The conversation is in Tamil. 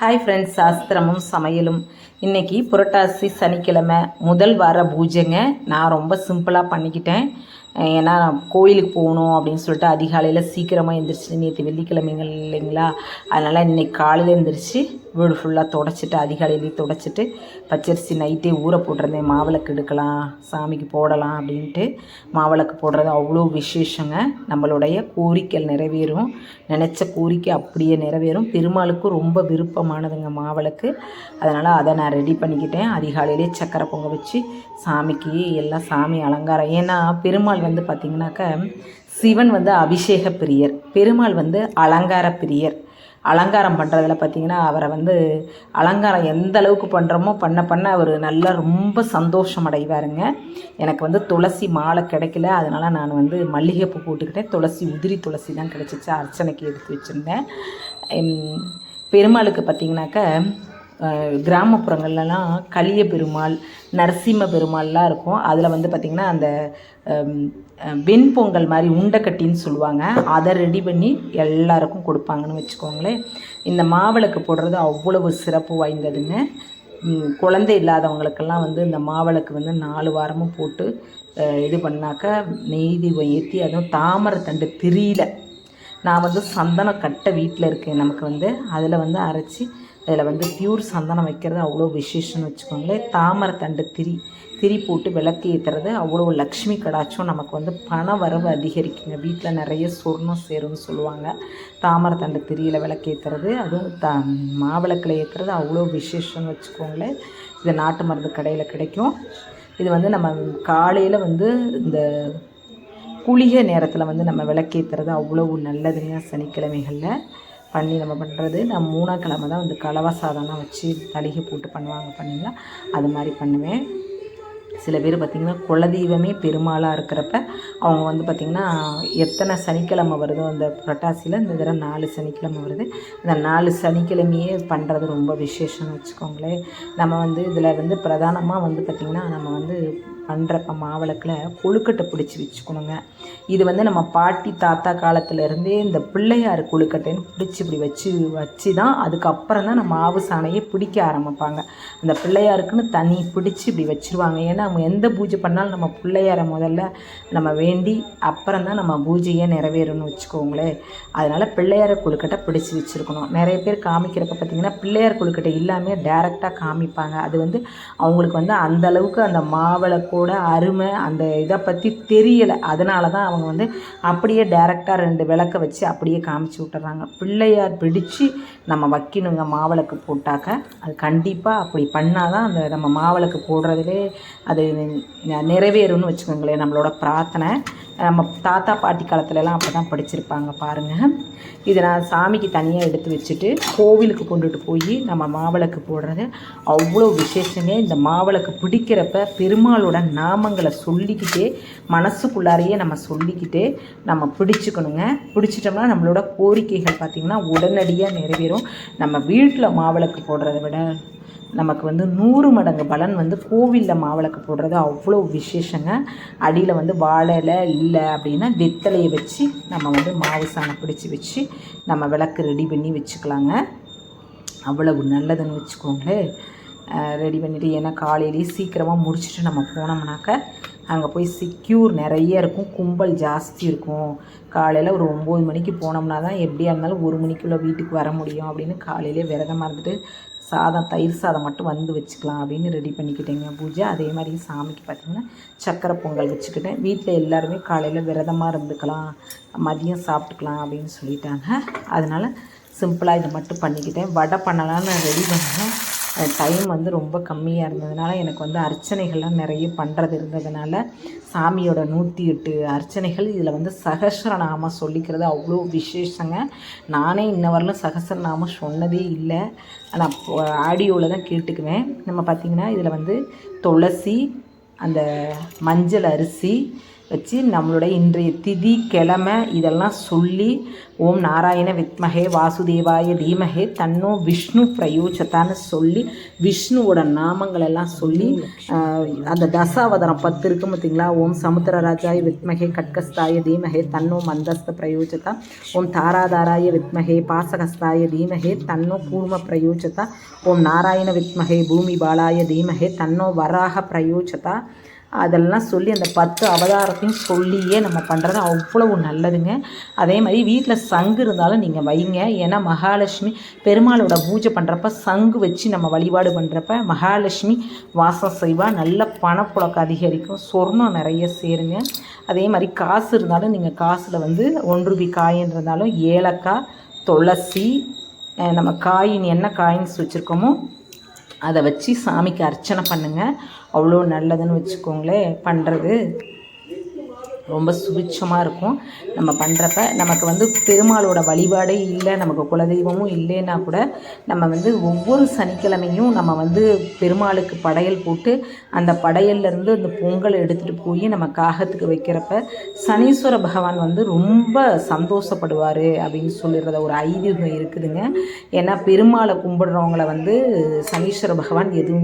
ஹாய் ஃப்ரெண்ட்ஸ் சாஸ்திரமும் சமையலும். இன்றைக்கி புரட்டாசி சனிக்கிழமை முதல் வார பூஜைங்க. நான் ரொம்ப சிம்பிளாக பண்ணிக்கிட்டேன். ஏன்னா கோயிலுக்கு போகணும் அப்படின்னு சொல்லிட்டு அதிகாலையில் சீக்கிரமாக எழுந்திரிச்சு நேற்று வெள்ளிக்கிழமைங்கள் இல்லைங்களா? அதனால் இன்னைக்கு காலையில் எழுந்திரிச்சு வீடு ஃபுல்லாக தொடச்சிட்டு அதிகாலையிலேயே தொடச்சிட்டு பச்சரிசி நைட்டே ஊற போட்டிருந்தேன். மாவிளக்கு எடுக்கலாம் சாமிக்கு போடலாம் அப்படின்ட்டு மாவிளக்கு போடுறது அவ்வளோ விசேஷங்க. நம்மளுடைய கோரிக்கை நிறைவேறும். நினச்ச கோரிக்கை அப்படியே நிறைவேறும். பெருமாளுக்கும் ரொம்ப விருப்பமானதுங்க மாவிளக்கு. அதனால் அதை நான் ரெடி பண்ணிக்கிட்டேன். அதிகாலையிலே சக்கரை பொங்க வச்சு சாமிக்கு எல்லாம் சாமி அலங்காரம். ஏன்னா பெருமாள் வந்து பார்த்திங்கனாக்க சிவன் வந்து அபிஷேக பிரியர். பெருமாள் வந்து அலங்கார பிரியர். அலங்காரம் பண்ணுறதுல பார்த்தீங்கன்னா அவரை வந்து அலங்காரம் எந்த அளவுக்கு பண்ணுறோமோ பண்ண பண்ண அவர் நல்லா ரொம்ப சந்தோஷம் அடைவாருங்க. எனக்கு வந்து துளசி மாலை கிடைக்கல. அதனால் நான் வந்து மல்லிகைப்பூ போட்டுக்கிட்டேன். துளசி உதிரி துளசி தான் கிடச்சிச்சு. அர்ச்சனைக்கு எடுத்து வச்சுருந்தேன். பெருமாளுக்கு பார்த்தீங்கன்னாக்க கிராமப்புறங்கள்லலாம் கலிய பெருமாள் நரசிம்ம பெருமாள்லாம் இருக்கும். அதில் வந்து பார்த்திங்கன்னா அந்த வெண்பொங்கல் மாதிரி உண்டைக்கட்டின்னு சொல்லுவாங்க. அதை ரெடி பண்ணி எல்லாருக்கும் கொடுப்பாங்கன்னு வச்சுக்கோங்களேன். இந்த மாவிளக்கு போடுறது அவ்வளவு சிறப்பு வாய்ந்ததுங்க. குழந்தை இல்லாதவங்களுக்கெல்லாம் வந்து இந்த மாவிளக்கு வந்து நாலு வாரமும் போட்டு இது பண்ணாக்க நெய் தீபம் ஏற்றி அதுவும் தாமரை தண்டு திரியில. நான் வந்து சந்தனம் கட்டை வீட்டில் இருக்கேன். நமக்கு வந்து அதில் வந்து அரைச்சி அதில் வந்து பியூர் சந்தனம் வைக்கிறது அவ்வளோ விசேஷம்னு வச்சுக்கோங்களேன். தாமரை தண்டு திரி திரி போட்டு விளக்கு ஏற்றுறது அவ்வளோ லக்ஷ்மி கடாச்சும் நமக்கு வந்து பண வரவு அதிகரிக்குங்க. வீட்டில் நிறைய சொர்ணம் சேரும்னு சொல்லுவாங்க. தாமரை தண்டு திரியில் விளக்கு ஏற்றுறது அதுவும் த மாவிளக்கில் ஏற்றுறது அவ்வளோ விசேஷம்னு வச்சுக்கோங்களேன். இது நாட்டு மருந்து கடையில் கிடைக்கும். இது வந்து நம்ம காலையில் வந்து இந்த குளிகை நேரத்தில் வந்து நம்ம விளக்கேற்றுறது அவ்வளோ நல்லதுங்க சனிக்கிழமைகளில். பண்ணி நம்ம பண்ணுறது நான் மூணாக்கிழமை தான் வந்து கலவை சாதம்லாம் வச்சு தளிகை போட்டு பண்ணுவாங்க பண்ணிங்களா? அது மாதிரி பண்ணுவேன். சில பேர் பார்த்திங்கன்னா குலதெய்வமே பெருமாளாக இருக்கிறப்ப அவங்க வந்து பார்த்திங்கன்னா எத்தனை சனிக்கிழமை வருதோ அந்த புரட்டாசியில் இந்த தடவை நாலு சனிக்கிழமை வருது. அந்த நாலு சனிக்கிழமையே பண்ணுறது ரொம்ப விசேஷம்னு வச்சுக்கோங்களேன். நம்ம வந்து இதில் வந்து பிரதானமாக வந்து பார்த்திங்கன்னா நம்ம வந்து பண்ணுறப்ப மாவிளக்கில் கொழுக்கட்டை பிடிச்சி வச்சுக்கணுங்க. இது வந்து நம்ம பாட்டி தாத்தா காலத்துலேருந்தே இந்த பிள்ளையார் கொழுக்கட்டைன்னு பிடிச்சி இப்படி வச்சு வச்சு தான் அதுக்கப்புறம் தான் நம்ம மாவு சாணையை பிடிக்க ஆரம்பிப்பாங்க. அந்த பிள்ளையாருக்குன்னு தனி பிடிச்சி இப்படி வச்சுருவாங்க. ஏன்னா அவங்க எந்த பூஜை பண்ணாலும் நம்ம பிள்ளையாரை முதல்ல நம்ம வேண்டி அப்புறம் தான் நம்ம பூஜையே நிறைவேறணும்னு வச்சுக்கோங்களேன். அதனால் பிள்ளையார கொழுக்கட்டை பிடிச்சி வச்சுருக்கணும். நிறைய பேர் காமிக்கிறப்ப பார்த்திங்கன்னா பிள்ளையார் கொழுக்கட்டை இல்லாமல் டேரெக்டாக காமிப்பாங்க. அது வந்து அவங்களுக்கு வந்து அந்த அளவுக்கு அந்த மாவிளக்கோட அருமை அந்த இதை பற்றி தெரியலை. அதனால தான் அவங்க வந்து அப்படியே டேரெக்டாக ரெண்டு விளக்க வச்சு அப்படியே காமிச்சு விட்டுறாங்க. பிள்ளையார் பிடிச்சு நம்ம வைக்கணுங்க மாவிளக்கு போட்டாக்க. அது கண்டிப்பாக அப்படி பண்ணால் தான் அந்த நம்ம மாவிளக்கு போடுறதுலே அது அது நிறைவேறும்னு வச்சுக்கோங்களேன் நம்மளோட பிரார்த்தனை. நம்ம தாத்தா பாட்டி காலத்துலலாம் அப்போ தான் படிச்சிருப்பாங்க பாருங்கள் இதை நான் சாமிக்கு தனியாக எடுத்து வச்சுட்டு கோவிலுக்கு கொண்டுட்டு போய் நம்ம மாவிளக்கு போடுறது அவ்வளோ விசேஷமே. இந்த மாவிளக்கு பிடிக்கிறப்ப பெருமாளோட நாமங்களை சொல்லிக்கிட்டே மனசுக்குள்ளாரையே நம்ம சொல்லிக்கிட்டே நம்ம பிடிச்சிக்கணுங்க. பிடிச்சிட்டோம்னா நம்மளோட கோரிக்கைகள் பார்த்திங்கன்னா உடனடியாக நிறைவேறும். நம்ம வீட்டில் மாவிளக்கு போடுறத விட நமக்கு வந்து நூறு மடங்கு பலன் வந்து கோவிலில் மாவிளக்கு போடுறது அவ்வளோ விசேஷங்க. அடியில் வந்து வாழலை இல்லை அப்படின்னா வெத்தலையை வச்சு நம்ம வந்து மாவு சாணம் பிடிச்சி வச்சு நம்ம விளக்கு ரெடி பண்ணி வச்சுக்கலாங்க. அவ்வளவு நல்லதுன்னு வச்சுக்கோங்களேன். ரெடி பண்ணிவிட்டு ஏன்னா காலையிலேயே சீக்கிரமாக முடிச்சுட்டு நம்ம போனோம்னாக்க அங்கே போய் செக்யூர் நிறைய இருக்கும். கும்பல் ஜாஸ்தி இருக்கும். காலையில் ஒரு ஒம்பது மணிக்கு போனோம்னா தான் எப்படியா இருந்தாலும் ஒரு மணிக்குள்ளே வீட்டுக்கு வர முடியும் அப்படின்னு காலையிலே விரதமாக இருந்துட்டு சாதம் தயிர் சாதம் மட்டும் வந்து வச்சுக்கலாம் அப்படின்னு ரெடி பண்ணிக்கிட்டேங்க. பூஜை அதே மாதிரி சாமிக்கு பார்த்திங்கன்னா சக்கரை பொங்கல் வச்சுக்கிட்டேன். வீட்டில் எல்லாருமே காலையில் விரதமாக இருந்துக்கலாம் மதியம் சாப்பிட்டுக்கலாம் அப்படின்னு சொல்லிட்டாங்க. அதனால் சிம்பிளாக இதை மட்டும் பண்ணிக்கிட்டேன். வடை பண்ணலான்னு ரெடி பண்ணேன். டைம் வந்து ரொம்ப கம்மியாக இருந்ததுனால எனக்கு வந்து அர்ச்சனைகள்லாம் நிறைய பண்ணுறது இருந்ததுனால சாமியோட நூற்றி எட்டு அர்ச்சனைகள் இதில் வந்து சகசரநாமம் சொல்லிக்கிறது அவ்வளோ விசேஷங்க. நானே இன்ன வரலும் சகஸ்ரநாமம் சொன்னதே இல்லை. நான் ஆடியோவில் தான் கேட்டுக்குவேன். நம்ம பார்த்திங்கன்னா இதில் வந்து துளசி அந்த மஞ்சள் அரிசி வச்சு நம்மளுடைய இன்றைய திதி கிழமை இதெல்லாம் சொல்லி ஓம் நாராயண வித்மகே வாசுதேவாய தீமகே தன்னோ விஷ்ணு பிரயோஜத்தான்னு சொல்லி விஷ்ணுவோட நாமங்கள் எல்லாம் சொல்லி அந்த தசாவதாரம் பத்து இருக்கும் பார்த்தீங்களா ஓம் சமுத்திரராஜாய வித்மகே கட்கஸ்தாய தீமகே தன்னோ மந்தஸ்த பிரயோஜதா ஓம் தாராதாராய வித்மகே பாசகஸ்தாய தீமகே தன்னோ கூர்ம பிரயோஜதா ஓம் நாராயண வித்மகே பூமி பாலாய தீமகே தன்னோ வராக பிரயோஜதா அதெல்லாம் சொல்லி அந்த பத்து அவதாரத்தையும் சொல்லியே நம்ம பண்ணுறது அவ்வளவு நல்லதுங்க. அதே மாதிரி வீட்டில் சங்கு இருந்தாலும் நீங்கள் வைங்க. ஏன்னா மகாலட்சுமி பெருமாளோட பூஜை பண்ணுறப்ப சங்கு வச்சு நம்ம வழிபாடு பண்ணுறப்ப மகாலட்சுமி வாசம் செய்வா. நல்ல பணப்புழக்கம் அதிகரிக்கும். சொர்ணம் நிறைய சேருங்க. அதே மாதிரி காசு இருந்தாலும் நீங்கள் காசில் வந்து ஒன்று ரூபி காயின் இருந்தாலும் ஏலக்காய் துளசி நம்ம காயின் என்ன காயின்ஸ் வச்சுருக்கோமோ அதை வச்சு சாமிக்கு அர்ச்சனை பண்ணுங்கள் அவ்வளோ நல்லதுன்னு வச்சுக்கோங்களேன். பண்ணுறது ரொம்ப சுபிட்சமாக இருக்கும். நம்ம பண்ணுறப்ப நமக்கு வந்து பெருமாளோட வழிபாடே இல்லை நமக்கு குலதெய்வமும் இல்லைன்னா கூட நம்ம வந்து ஒவ்வொரு சனிக்கிழமையும் நம்ம வந்து பெருமாளுக்கு படையல் போட்டு அந்த படையல்லேருந்து அந்த பொங்கல் எடுத்துகிட்டு போய் நம்ம காகத்துக்கு வைக்கிறப்ப சனீஸ்வர பகவான் வந்து ரொம்ப சந்தோஷப்படுவார் அப்படின்னு சொல்லிடுறத ஒரு ஐதீகம் இருக்குதுங்க. ஏன்னா பெருமாளை கும்பிடுறவங்கள வந்து சனீஸ்வர பகவான் எதுவும்